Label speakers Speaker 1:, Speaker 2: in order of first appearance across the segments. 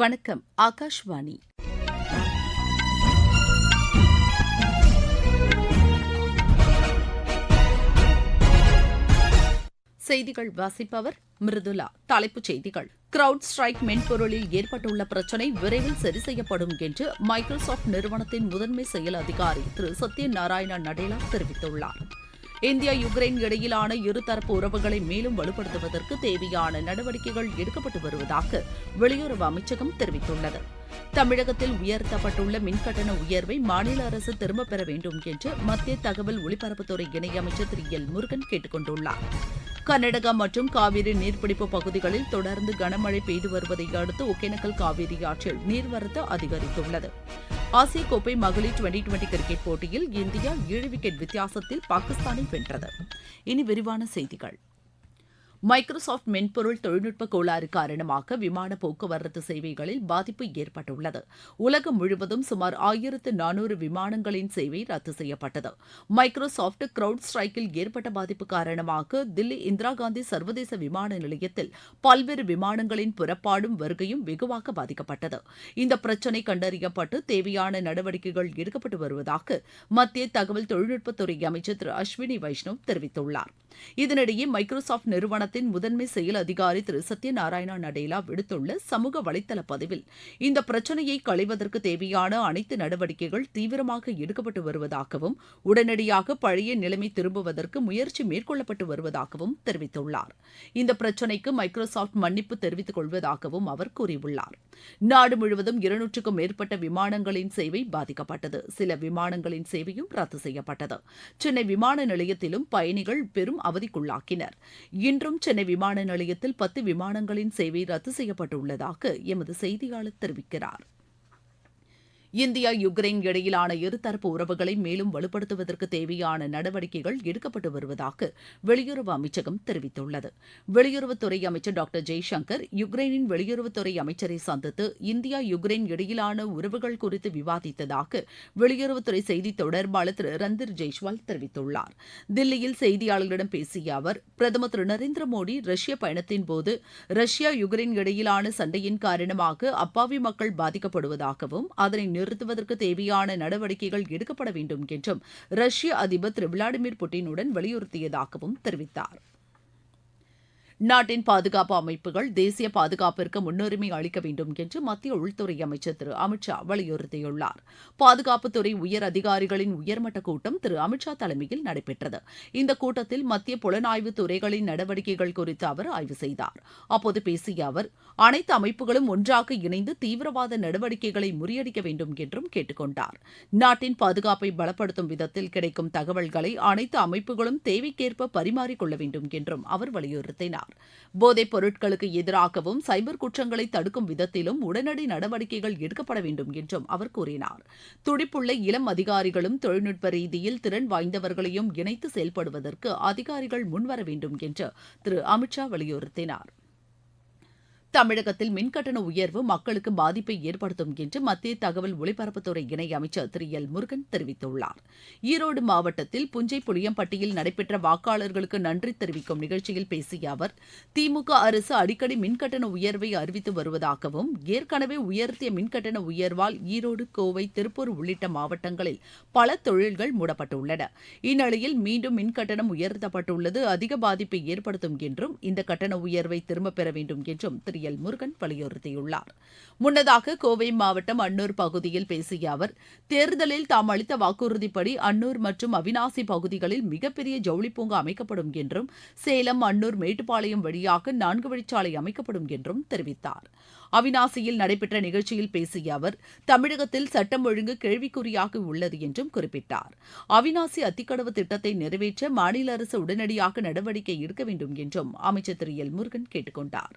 Speaker 1: வணக்கம் ஆகாஷ்வாணி
Speaker 2: செய்திகள் வாசிப்பவர் மிருதுலா தலைப்புச் செய்திகள் கிரவுட் ஸ்ட்ரைக் மென்பொருளில் ஏற்பட்டுள்ள பிரச்சினை விரைவில் சரி செய்யப்படும் என்று மைக்ரோசாப்ட் நிறுவனத்தின் முதன்மை செயல் அதிகாரி திரு சத்ய நாராயண நடேலா தெரிவித்துள்ளார் இந்தியா யுக்ரைன் இடையிலான இருதரப்பு உறவுகளை மேலும் வலுப்படுத்துவதற்கு தேவையான நடவடிக்கைகள் எடுக்கப்பட்டு வருவதாக வெளியுறவு அமைச்சகம் தெரிவித்துள்ளது தமிழகத்தில் உயர்த்தப்பட்டுள்ள மின்கட்டண உயர்வை மாநில அரசு திரும்பப் பெற வேண்டும் என்று மத்திய தகவல் ஒலிபரப்புத்துறை இணையமைச்சர் திரு எல் முருகன் கேட்டுக் கொண்டுள்ளார் கர்நாடகா மற்றும் காவிரி நீர்பிடிப்பு பகுதிகளில் தொடர்ந்து கனமழை பெய்து வருவதை அடுத்து ஒகேனக்கல் காவிரி ஆற்றில் நீர்வரத்து அதிகரித்துள்ளது ஆசிய கோப்பை மகளிர் டுவெண்டி டுவெண்டி கிரிக்கெட் போட்டியில் இந்தியா ஏழு விக்கெட் வித்தியாசத்தில் பாகிஸ்தானை வென்றது இனி விரிவான செய்திகள் மைக்ரோசாப்ட் மென்பொருள் தொழில்நுட்ப கோளாறு காரணமாக விமான போக்குவரத்து சேவைகளில் பாதிப்பு ஏற்பட்டுள்ளது உலகம் முழுவதும் சுமார் ஆயிரத்து நானூறு விமானங்களின் சேவை ரத்து செய்யப்பட்டது மைக்ரோசாப்ட் கிரவுட் ஸ்ட்ரைக்கில் ஏற்பட்ட பாதிப்பு காரணமாக தில்லி இந்திரா காந்தி சர்வதேச விமான நிலையத்தில் பல்வேறு விமானங்களின் புறப்பாடும் வருகையும் வெகுவாக பாதிக்கப்பட்டது இந்த பிரச்சினை கண்டறியப்பட்டு தேவையான நடவடிக்கைகள் எடுக்கப்பட்டு வருவதாக மத்திய தகவல் தொழில்நுட்பத்துறை அமைச்சர் திரு அஸ்வினி வைஷ்ணவ் தெரிவித்துள்ளார் இதனிடையே மைக்ரோசாப்ட் நிறுவன நிறுவனத்தின் முதன்மை செயல் அதிகாரி திரு சத்யநாராயணா நடேலா விடுத்துள்ள சமூக வலைதள பதிவில் இந்த பிரச்சினையை களைவதற்கு தேவையான அனைத்து நடவடிக்கைகள் தீவிரமாக எடுக்கப்பட்டு வருவதாகவும் உடனடியாக பழைய நிலைமை திரும்புவதற்கு முயற்சி மேற்கொள்ளப்பட்டு வருவதாகவும் தெரிவித்துள்ளார் இந்த பிரச்சினைக்கு மைக்ரோசாப்ட் மன்னிப்பு தெரிவித்துக் கொள்வதாகவும் அவர் கூறியுள்ளார் நாடு முழுவதும் இருநூற்றுக்கும் மேற்பட்ட விமானங்களின் சேவை பாதிக்கப்பட்டது சில விமானங்களின் சேவையும் ரத்து செய்யப்பட்டது சென்னை விமான நிலையத்திலும் பயணிகள் பெரும் அவதிக்குள்ளாக்கினர் இன்றும் சென்னை விமான நிலையத்தில் பத்து விமானங்களின் சேவை ரத்து செய்யப்பட்டுள்ளதாக எமது செய்தியாளர் தெரிவிக்கிறார் இந்தியா யுக்ரைன் இடையிலான இருதரப்பு உறவுகளை மேலும் வலுப்படுத்துவதற்கு தேவையான நடவடிக்கைகள் எடுக்கப்பட்டு வருவதாக வெளியுறவு அமைச்சகம் தெரிவித்துள்ளது வெளியுறவுத்துறை அமைச்சர் டாக்டர் ஜெய்சங்கர் யுக்ரைனின் வெளியுறவுத்துறை அமைச்சரை சந்தித்து இந்தியா யுக்ரைன் இடையிலான உறவுகள் குறித்து விவாதித்ததாக வெளியுறவுத்துறை செய்தி தொடர்பாளர் திரு ரந்தீர் ஜெய்ஸ்வால் தெரிவித்துள்ளார் தில்லியில் செய்தியாளர்களிடம் பேசிய அவர் பிரதமர் திரு நரேந்திர மோடி ரஷ்ய பயணத்தின் போது ரஷ்யா யுக்ரைன் இடையிலான சண்டையின் காரணமாக அப்பாவி மக்கள் பாதிக்கப்படுவதாகவும் அதனை நிறுத்துவதற்கு தேவையான நடவடிக்கைகள் எடுக்கப்பட வேண்டும் என்றும் ரஷ்ய அதிபர் திரு விளாடிமிர் புட்டினுடன் வலியுறுத்தியதாகவும் தெரிவித்தாா் நாட்டின் பாதுகாப்பு அமைப்புகள் தேசிய பாதுகாப்பிற்கு முன்னுரிமை அளிக்க வேண்டும் என்று மத்திய உள்துறை அமைச்சர் திரு அமித் ஷா வலியுறுத்தியுள்ளார் பாதுகாப்புத்துறை உயர் அதிகாரிகளின் உயர்மட்ட கூட்டம் திரு அமித் ஷா தலைமையில் நடைபெற்றது இந்த கூட்டத்தில் மத்திய புலனாய்வு துறைகளின் நடவடிக்கைகள் குறித்து அவர் ஆய்வு செய்தார் அப்போது பேசிய அவர் அனைத்து அமைப்புகளும் ஒன்றாக இணைந்து தீவிரவாத நடவடிக்கைகளை முறியடிக்க வேண்டும் என்றும் கேட்டுக்கொண்டார் நாட்டின் பாதுகாப்பை பலப்படுத்தும் விதத்தில் கிடைக்கும் தகவல்களை அனைத்து அமைப்புகளும் தேவைக்கேற்ப பரிமாறிக்கொள்ள வேண்டும் என்றும் அவர் வலியுறுத்தினார் தெரிவித்தார் போதைப் பொருட்களுக்கு எதிராகவும் சைபர் குற்றங்களை தடுக்கும் விதத்திலும் உடனடி நடவடிக்கைகள் எடுக்கப்பட வேண்டும் என்றும் அவர் கூறினார் துடிப்புள்ள இளம் அதிகாரிகளும் தொழில்நுட்ப ரீதியில் திறன் வாய்ந்தவர்களையும் இணைத்து செயல்படுவதற்கு அதிகாரிகள் முன்வர வேண்டும் என்று திரு அமித் ஷா வலியுறுத்தினாா் தமிழகத்தில் மின்கட்டண உயர்வு மக்களுக்கு பாதிப்பை ஏற்படுத்தும் என்று மத்திய தகவல் ஒலிபரப்புத்துறை இணையமைச்சர் திரு எல் முருகன் தெரிவித்துள்ளார் ஈரோடு மாவட்டத்தில் புஞ்சை புளியம்பட்டியில் நடைபெற்ற வாக்காளர்களுக்கு நன்றி தெரிவிக்கும் நிகழ்ச்சியில் பேசிய அவர் திமுக அரசு அடிக்கடி மின்கட்டண உயர்வை அறிவித்து வருவதாகவும் ஏற்கனவே உயர்த்திய மின்கட்டண உயர்வால் ஈரோடு கோவை திருப்பூர் உள்ளிட்ட மாவட்டங்களில் பல தொழில்கள் மூடப்பட்டுள்ளன இந்நிலையில் மீண்டும் மின்கட்டணம் உயர்த்தப்பட்டுள்ளது அதிக பாதிப்பை ஏற்படுத்தும் என்றும் இந்த கட்டண உயர்வை திரும்பப் பெற வேண்டும் என்றும் திரு திரு எல் முருகன் வலியுறுத்தியுள்ளார் முன்னதாக கோவை மாவட்டம் அன்னூர் பகுதியில் பேசிய அவர் தேர்தலில் தாம் அளித்த வாக்குறுதிப்படி அன்னூர் மற்றும் அவினாசி பகுதிகளில் மிகப்பெரிய ஜவுளி பூங்கா அமைக்கப்படும் என்றும் சேலம் அன்னூர் மேட்டுப்பாளையம் வழியாக நான்கு வழிச்சாலை அமைக்கப்படும் என்றும் தெரிவித்தார் அவினாசியில் நடைபெற்ற நிகழ்ச்சியில் பேசிய அவர் தமிழகத்தில் சட்டம் ஒழுங்கு கேள்விக்குறியாக உள்ளது என்றும் குறிப்பிட்டார் அவினாசி அத்திக்கடவு திட்டத்தை நிறைவேற்ற மாநில அரசு உடனடியாக நடவடிக்கை எடுக்க வேண்டும் என்றும் அமைச்சர் திரு எல் முருகன் கேட்டுக்கொண்டாா்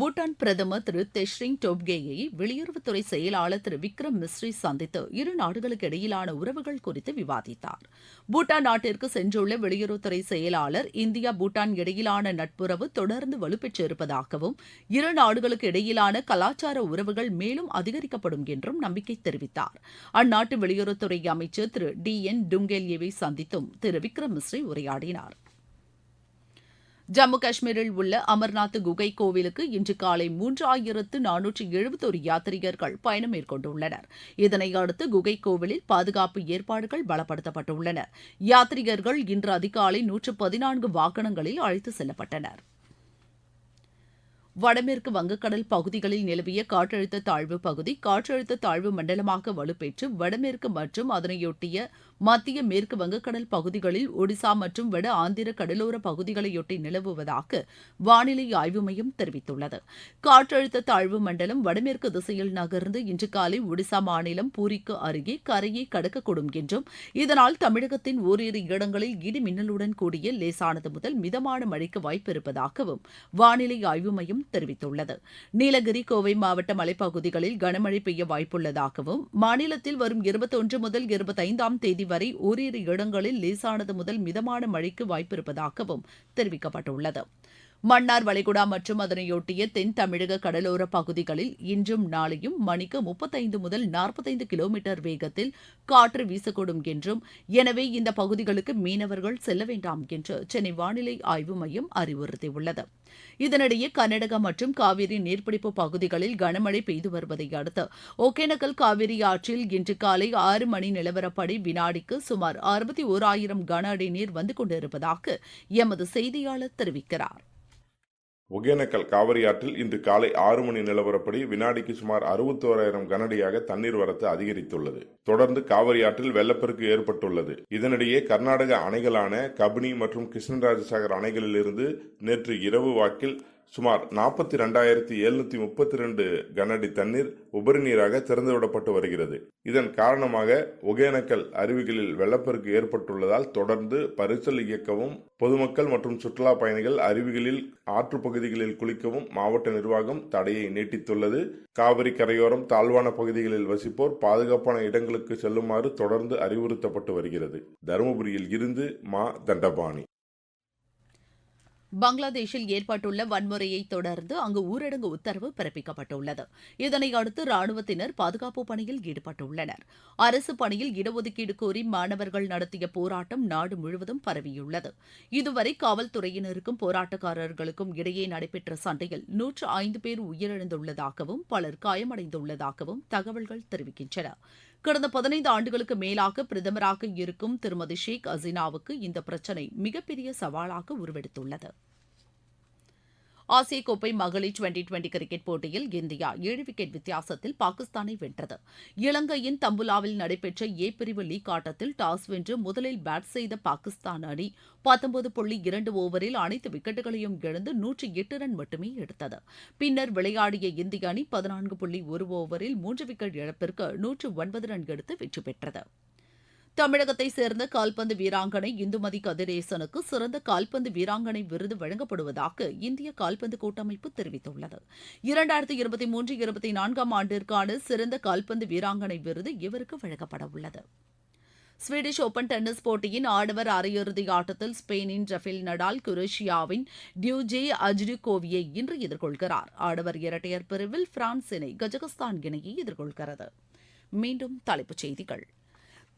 Speaker 3: பூட்டான் பிரதமர் திரு தெஷ்ரிங் டோப்கேயை வெளியுறவுத்துறை செயலாளர் திரு விக்ரம் மிஸ்ரி சந்தித்து இரு நாடுகளுக்கு இடையிலான உறவுகள் குறித்து விவாதித்தார் பூட்டான் நாட்டிற்கு சென்றுள்ள வெளியுறவுத்துறை செயலாளர் இந்தியா பூட்டான் இடையிலான நட்புறவு தொடர்ந்து வலுப்பெற்றிருப்பதாகவும் இரு நாடுகளுக்கு இடையிலான கலாச்சார உறவுகள் மேலும் அதிகரிக்கப்படும் என்றும் நம்பிக்கை தெரிவித்தார் அந்நாட்டு வெளியுறவுத்துறை அமைச்சர் திரு டி என் டுங்கேல்யேவை சந்தித்தும் திரு விக்ரம் மிஸ்ரி உரையாடினார்
Speaker 4: ஜம்மு காஷ்மீரில் உள்ள அமர்நாத் குகை கோவிலுக்கு இன்று காலை மூன்றாயிரத்து நானூற்று எழுபத்தோரு யாத்ரீகர்கள் பயணம் மேற்கொண்டுள்ளனர் இதனையடுத்து குகை கோவிலில் பாதுகாப்பு ஏற்பாடுகள் பலப்படுத்தப்பட்டுள்ளன யாத்ரீகர்கள் இன்று அதிகாலை நூற்று பதினான்கு வாகனங்களில் அழைத்து செல்லப்பட்டனா் வடமேற்கு வங்கக்கடல் பகுதிகளில் நிலவிய காற்றழுத்த தாழ்வு பகுதி காற்றழுத்த தாழ்வு மண்டலமாக வலுப்பெற்று வடமேற்கு மற்றும் அதனையொட்டிய மத்திய மேற்கு வங்கக்கடல் பகுதிகளில் ஒடிசா மற்றும் வட ஆந்திர கடலோர பகுதிகளையொட்டி நிலவுவதாக வானிலை ஆய்வு மையம் தெரிவித்துள்ளது காற்றழுத்த தாழ்வு மண்டலம் வடமேற்கு திசையில் நகர்ந்து இன்று காலை ஒடிசா மாநிலம் பூரிக்கு அருகே கரையை கடக்கக்கூடும் என்றும் இதனால் தமிழகத்தின் ஓரிரு இடங்களில் இடி மின்னலுடன் கூடிய லேசானது முதல் மிதமான மழைக்கு வாய்ப்பு இருப்பதாகவும் வானிலை ஆய்வு மையம் தெரிவித்துள்ளது நீலகிரி கோவை மாவட்ட மலைப்பகுதிகளில் கனமழை பெய்ய வாய்ப்புள்ளதாகவும் மாநிலத்தில் வரும் இருபத்தொன்று முதல் இருபத்தைந்தாம் தேதி வரை ஓரிரு இடங்களில் லேசானது முதல் மிதமான மழைக்கு வாய்ப்பிருப்பதாகவும் தெரிவிக்கப்பட்டுள்ளது மன்னார் வளைகுடா மற்றும் அதனையொட்டிய தென் தமிழக கடலோர பகுதிகளில் இன்றும் நாளையும் மணிக்கு முப்பத்தைந்து முதல் நாற்பத்தைந்து கிலோமீட்டர் வேகத்தில் காற்று வீசக்கூடும் என்றும் எனவே இந்த பகுதிகளுக்கு மீனவர்கள் செல்ல வேண்டாம் என்று சென்னை வானிலை ஆய்வு மையம் அறிவுறுத்தியுள்ளது இதனிடையே கர்நாடகா மற்றும் காவிரி நீர்பிடிப்பு பகுதிகளில் கனமழை பெய்து வருவதை அடுத்து ஒகேனக்கல் காவிரி ஆற்றில் இன்று காலை ஆறு மணி நிலவரப்படி வினாடிக்கு சுமார் அறுபத்தி ஓராயிரம் கன அடி நீர் வந்து கொண்டிருப்பதாக எமது செய்தியாளர் தெரிவிக்கிறார்
Speaker 5: ஒகேனக்கல் காவிரி ஆற்றில் இன்று காலை ஆறு மணி நிலவரப்படி வினாடிக்கு சுமார் அறுபத்தோராயிரம் கனடியாக தண்ணீர் வரத்து அதிகரித்துள்ளது தொடர்ந்து காவிரி ஆற்றில் வெள்ளப்பெருக்கு ஏற்பட்டுள்ளது இதனிடையே கர்நாடக அணைகளான கபினி மற்றும் கிருஷ்ணராஜசாகர் அணைகளிலிருந்து நேற்று இரவு வாக்கில் சுமார் நாற்பத்தி ரெண்டாயிரத்தி எழுநூத்தி முப்பத்தி ரெண்டு கனஅடி தண்ணீர் உபரி நீராக திறந்துவிடப்பட்டு வருகிறது இதன் காரணமாக ஒகேனக்கல் அருவிகளில் வெள்ளப்பெருக்கு ஏற்பட்டுள்ளதால் தொடர்ந்து பரிசல் இயக்கவும் பொதுமக்கள் மற்றும் சுற்றுலா பயணிகள் அருவிகளில் ஆற்று பகுதிகளில் குளிக்கவும் மாவட்ட நிர்வாகம் தடையை நீட்டித்துள்ளது காவிரி கரையோரம் தாழ்வான பகுதிகளில் வசிப்போர் பாதுகாப்பான இடங்களுக்கு செல்லுமாறு தொடர்ந்து அறிவுறுத்தப்பட்டு வருகிறது தருமபுரியில் இருந்து மா தண்டபாணி
Speaker 6: பங்களாதேஷில் ஏற்பட்டுள்ள வன்முறையை தொடர்ந்து அங்கு ஊரடங்கு உத்தரவு பிறப்பிக்கப்பட்டுள்ளது இதனை அடுத்து ராணுவத்தினர் பாதுகாப்பு பணியில் ஈடுபட்டுள்ளனர் அரசு பணியில் இடஒதுக்கீடு கோரி மாணவர்கள் நடத்திய போராட்டம் நாடு முழுவதும் பரவியுள்ளது இதுவரை காவல்துறையினருக்கும் போராட்டக்காரர்களுக்கும் இடையே நடைபெற்ற சண்டையில் நூற்று ஐந்து பேர் உயிரிழந்துள்ளதாகவும் பலர் காயமடைந்துள்ளதாகவும் தகவல்கள் தெரிவிக்கின்றன கடந்த பதினைந்து ஆண்டுகளுக்கு மேலாக பிரதமராக இருக்கும் திருமதி ஷேக் ஹசீனாவுக்கு இந்த பிரச்சினை மிகப்பெரிய சவாலாக உருவெடுத்துள்ளது ஆசிய கோப்பை மகளிர் டுவெண்டி டுவெண்டி கிரிக்கெட் போட்டியில் இந்தியா ஏழு விக்கெட் வித்தியாசத்தில் பாகிஸ்தானை வென்றது இலங்கையின் தம்புலாவில் நடைபெற்ற ஏ பிரிவு லீக் ஆட்டத்தில் டாஸ் வென்று முதலில் பேட் செய்த பாகிஸ்தான் அணி பத்தொன்பது புள்ளி இரண்டு ஓவரில் அனைத்து விக்கெட்டுகளையும் இழந்து நூற்றி எட்டு ரன் மட்டுமே எடுத்தது பின்னர் விளையாடிய இந்திய அணி பதினான்கு புள்ளி ஒரு ஓவரில் மூன்று விக்கெட் இழப்பிற்கு நூற்று ஒன்பது ரன் எடுத்து வெற்றி பெற்றது தமிழகத்தை சேர்ந்த கால்பந்து வீராங்கனை இந்துமதி கதிரேசனுக்கு சிறந்த கால்பந்து வீராங்கனை விருது வழங்கப்படுவதாக இந்திய கால்பந்து கூட்டமைப்பு தெரிவித்துள்ளது இரண்டாயிரத்தி இருபத்தி மூன்று இருபத்தி நான்காம் ஆண்டிற்கான சிறந்த கால்பந்து வீராங்கனை விருது இவருக்கு வழங்கப்படவுள்ளது ஸ்வீடிஷ் ஓபன் டென்னிஸ் போட்டியின் ஆடவர் அரையிறுதி ஆட்டத்தில் ஸ்பெயினின் ரஃபேல் நடால் குரேஷியாவின் டியூஜே அஜ்ரிகோவியை இன்று எதிர்கொள்கிறார் ஆடவர் இரட்டையர் பிரிவில் பிரான்ஸ் இணை கஜகஸ்தான் இணையை எதிர்கொள்கிறது மீண்டும் தலைப்புச் செய்திகள்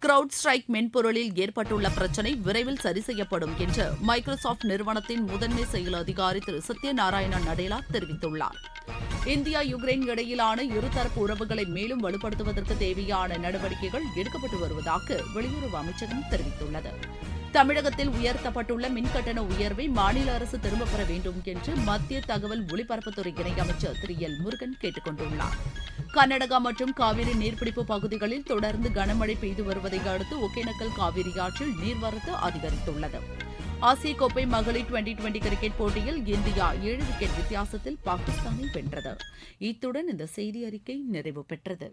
Speaker 6: கிரவுட் ஸ்ட்ரைக் மென்பொருளில் ஏற்பட்டுள்ள பிரச்சினை விரைவில் சரி செய்யப்படும் என்று மைக்ரோசாப்ட் நிறுவனத்தின் முதன்மை செயல் அதிகாரி திரு சத்யநாராயண நடேலா தெரிவித்துள்ளார் இந்தியா யுக்ரைன் இடையிலான இருதரப்பு உறவுகளை மேலும் வலுப்படுத்துவதற்கு தேவையான நடவடிக்கைகள் எடுக்கப்பட்டு வருவதாக வெளியுறவு அமைச்சகம் தெரிவித்துள்ளது தமிழகத்தில் உயர்த்தப்பட்டுள்ள மின்கட்டண உயர்வை மாநில அரசு திரும்பப் பெற வேண்டும் என்று மத்திய தகவல் ஒலிபரப்புத்துறை இணையமைச்சர் திரு எல் முருகன் கேட்டுக் கொண்டுள்ளார் கர்நாடகா மற்றும் காவிரி நீர்பிடிப்பு பகுதிகளில் தொடர்ந்து கனமழை பெய்து வருவதை அடுத்து ஒகேனக்கல் காவிரி ஆற்றில் நீர்வரத்து அதிகரித்துள்ளது ஆசிய கோப்பை மகளிர் டுவெண்டி டுவெண்டி கிரிக்கெட் போட்டியில் இந்தியா ஏழு விக்கெட் வித்தியாசத்தில் பாகிஸ்தானை வென்றது இத்துடன் இந்த செய்தி அறிக்கை நிறைவு பெற்றது